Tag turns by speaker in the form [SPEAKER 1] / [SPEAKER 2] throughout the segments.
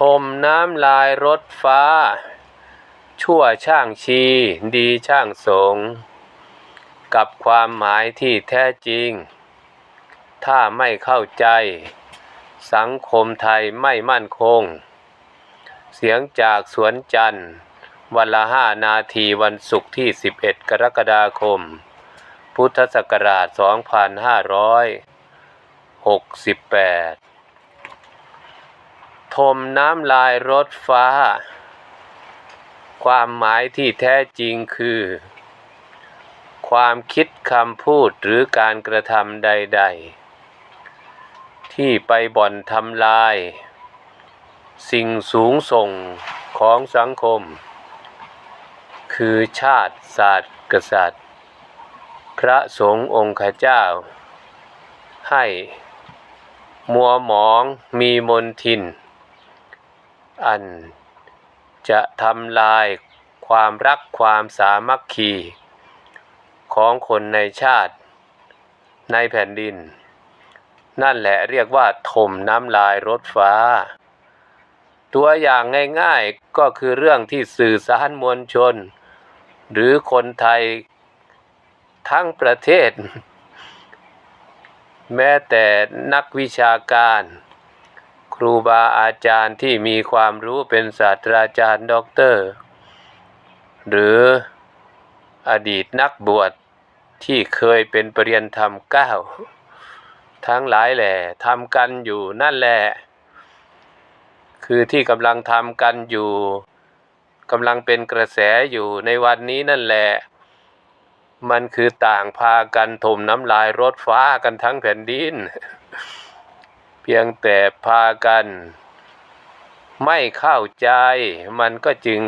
[SPEAKER 1] ทมน้ำลายรถฟ้า ชั่วช่างชี ดีช่างสง กับความหมายที่แท้จริง ถ้าไม่เข้าใจ สังคมไทยไม่มั่นคง เสียงจากสวนจันทร์ วันละห้านาทีวันศุกร์ที่ 11 กรกฎาคม พุทธศักราช 2568 ทมน้ำลายรถฟ้า ความหมายที่แท้จริงคือ ความคิดคำพูดหรือการกระทำใด ๆ ที่ไปบ่อนทำลาย สิ่งสูงส่งของสังคม คือชาติศาสตร์กษัตริย์ พระสงฆ์องค์ข้าเจ้า ให้มัวหมองมีมนทิน อันจะทำลายความรักความสามัคคี ของคนในชาติในแผ่นดิน นั่นแหละเรียกว่าถมน้ำลายรถฟ้า ตัวอย่างง่ายๆก็คือเรื่องที่สื่อสารมวลชน หรือคนไทยทั้งประเทศ แม้แต่นักวิชาการ ครูบาอาจารย์ที่มีความรู้เป็นศาสตราจารย์ด็อกเตอร์ หรืออดีตนักบวชที่เคยเป็นปรริยนธรรมเก้าทั้งหลายแหล่ทำกันอยู่นั่นแหละ คือที่กำลังทำกันอยู่กำลังเป็นกระแสอยู่ในวันนี้นั่นแหละ มันคือต่างพากันถมน้ำลายรถฟ้ากันทั้งแผ่นดิน เพียงแต่พากัน ไม่เข้าใจ มันก็จึง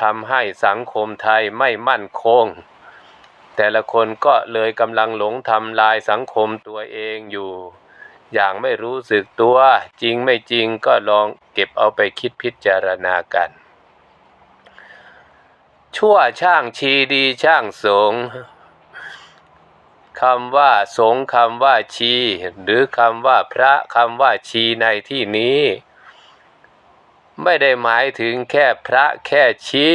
[SPEAKER 1] ทำให้สังคมไทยไม่มั่นคง แต่ละคนก็เลยกำลังหลงทำลายสังคมตัวเองอยู่ อย่างไม่รู้สึกตัวจริงไม่จริงก็ลองเก็บเอาไปคิดพิจารณากัน ชั่วช่างชีดีช่างสง คำว่าสงคำว่าชี หรือคำว่าพระคำว่าชีในที่นี้ ไม่ได้หมายถึงแค่พระแค่ชี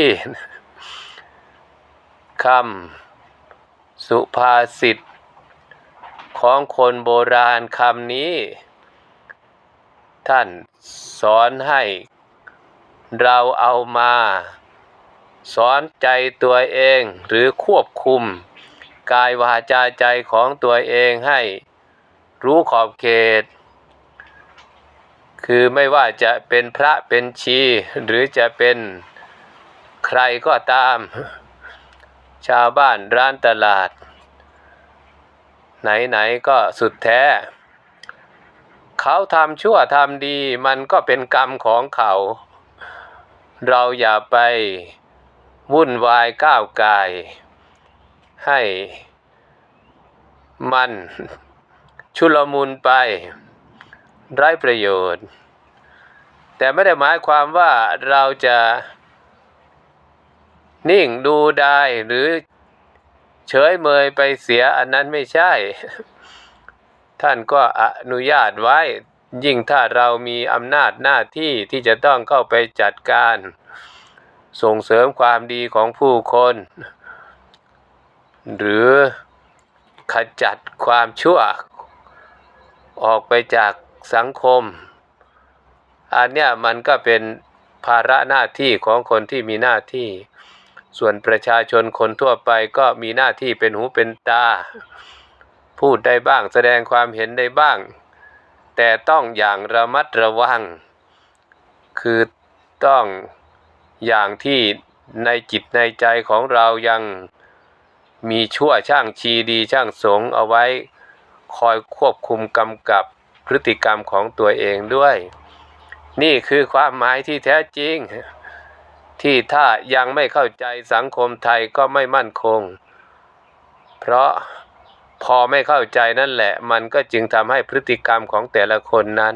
[SPEAKER 1] คำสุภาษิตของคนโบราณคำนี้ ท่านสอนให้เราเอามา สอนใจตัวเองหรือควบคุม กายวาจาใจของตัวเองให้รู้ขอบเขต คือไม่ว่าจะเป็นพระเป็นชี หรือจะเป็นใครก็ตาม ชาวบ้านร้านตลาด ไหนๆก็สุดแท้ เขาทำชั่วทำดีมันก็เป็นกรรมของเขา เราอย่าไปวุ่นวายก้าวไกาย ให้มันชุลมุนไปไร้ประโยชน์ แต่ไม่ได้หมายความว่าเราจะนิ่งดูได้หรือเฉยเมยไปเสียอันนั้นไม่ใช่ ท่านก็อนุญาตไว้ ยิ่งถ้าเรามีอำนาจหน้าที่ที่จะต้องเข้าไปจัดการ ส่งเสริมความดีของผู้คน หรือขจัดความชั่ว ออกไปจากสังคม อันเนี้ยมันก็เป็นภาระหน้าที่ของคนที่มีหน้าที่ ส่วนประชาชนคนทั่วไปก็มีหน้าที่เป็นหูเป็นตา พูดได้บ้างแสดงความเห็นได้บ้าง แต่ต้องอย่างระมัดระวัง คือต้องอย่างที่ในจิตในใจของเรายัง มีชั่วช่างชีดีช่างสงเอาไว้ คอยควบคุมกำกับพฤติกรรมของตัวเองด้วย นี่คือความหมายที่แท้จริง ที่ถ้ายังไม่เข้าใจสังคมไทยก็ไม่มั่นคง เพราะพอไม่เข้าใจนั่นแหละ มันก็จึงทำให้พฤติกรรมของแต่ละคนนั้น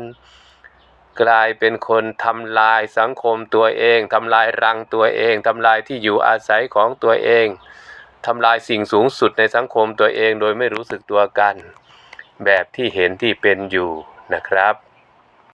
[SPEAKER 1] กลายเป็นคนทำลายสังคมตัวเองทำลายรังตัวเองทำลายที่อยู่อาศัยของตัวเอง ทำลายสิ่งสูงสุดในสังคมตัวเองโดยไม่รู้สึกตัวกัน แบบที่เห็นที่เป็นอยู่นะครับ